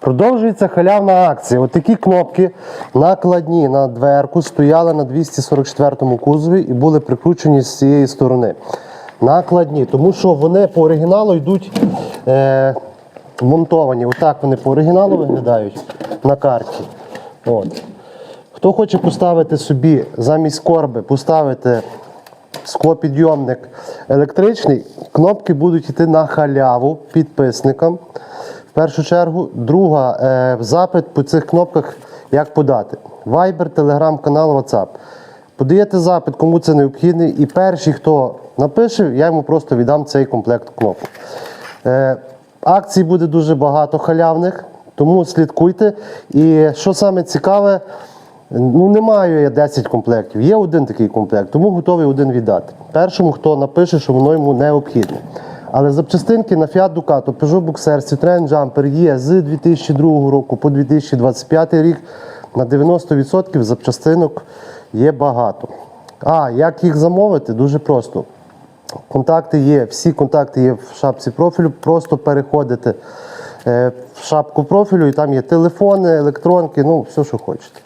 Продовжується халявна акція. От кнопки накладні на дверку стояли на 244-му кузові і були прикручені з цієї сторони. Накладні, тому що вони по оригіналу йдуть е, монтовані. Отак вони по оригіналу виглядають на карті. От. Хто хоче поставити собі замість корби, поставити склопідйомник електричний, кнопки будуть йти на халяву підписникам. В першу чергу, друга е, запит по цих кнопках, як подати. Viber, Telegram, канал, WhatsApp. Подаєте запит, кому це необхідний, і перший, хто напише, я йому просто віддам цей комплект кнопок. Е, акцій буде дуже багато халявних, тому слідкуйте. І що саме цікаве, ну немає я 10 комплектів, є один такий комплект, тому готовий один віддати. Першому, хто напише, що воно йому необхідне. Але запчастинки на Fiat Ducato, Peugeot Boxer, Citroen Jumper є з 2002 року по 2025 рік. На 90% запчастинок є багато. А як їх замовити? Дуже просто. Контакти є, всі контакти є в шапці профілю. Просто переходите е, в шапку профілю, і там є телефони, електронки, ну все, що хочете.